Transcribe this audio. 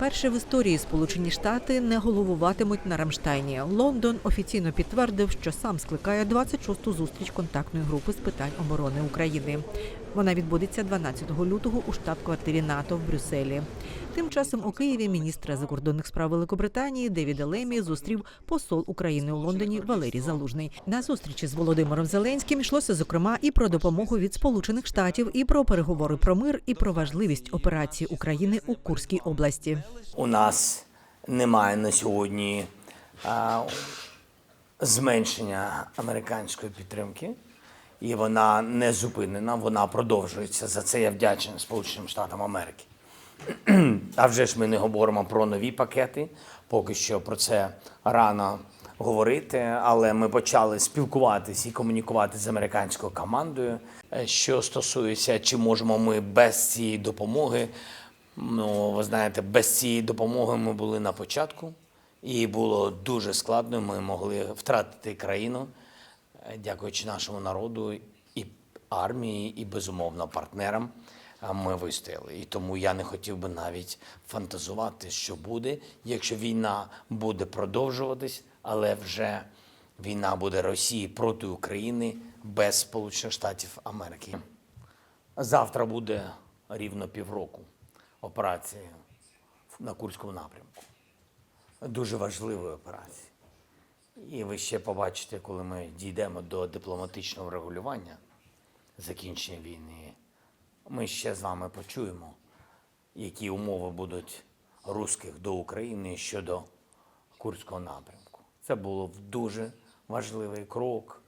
Вперше в історії Сполучені Штати не головуватимуть на Рамштайні. Лондон офіційно підтвердив, що сам скликає 26-ту зустріч контактної групи з питань оборони України. Вона відбудеться 12 лютого у штаб-квартирі НАТО в Брюсселі. Тим часом у Києві міністра закордонних справ Великобританії Девіда Лемі зустрів посол України у Лондоні Валерій Залужний. На зустрічі з Володимиром Зеленським йшлося зокрема і про допомогу від Сполучених Штатів, і про переговори про мир, і про важливість операції України у Курській області. У нас немає на сьогодні а, зменшення американської підтримки, і вона не зупинена, вона продовжується. За це я вдячний Сполученим Штатам Америки. А вже ж ми не говоримо про нові пакети. Поки що про це рано говорити, але ми почали спілкуватися і комунікувати з американською командою. Е, Що стосується, чи можемо ми без цієї допомоги. Ну, ви знаєте, без цієї допомоги ми були на початку, і було дуже складно. Ми могли втратити країну, дякуючи нашому народу і армії, і безумовно партнерам. Ми вистояли. І тому я не хотів би навіть фантазувати, що буде, якщо війна буде продовжуватись, але вже війна буде Росії проти України без Сполучених Штатів Америки. Завтра буде рівно півроку операції на Курському напрямку. Дуже важливої операції. І ви ще побачите, коли ми дійдемо до дипломатичного регулювання закінчення війни, ми ще з вами почуємо, які умови будуть русських до України щодо Курського напрямку. Це було дуже важливий крок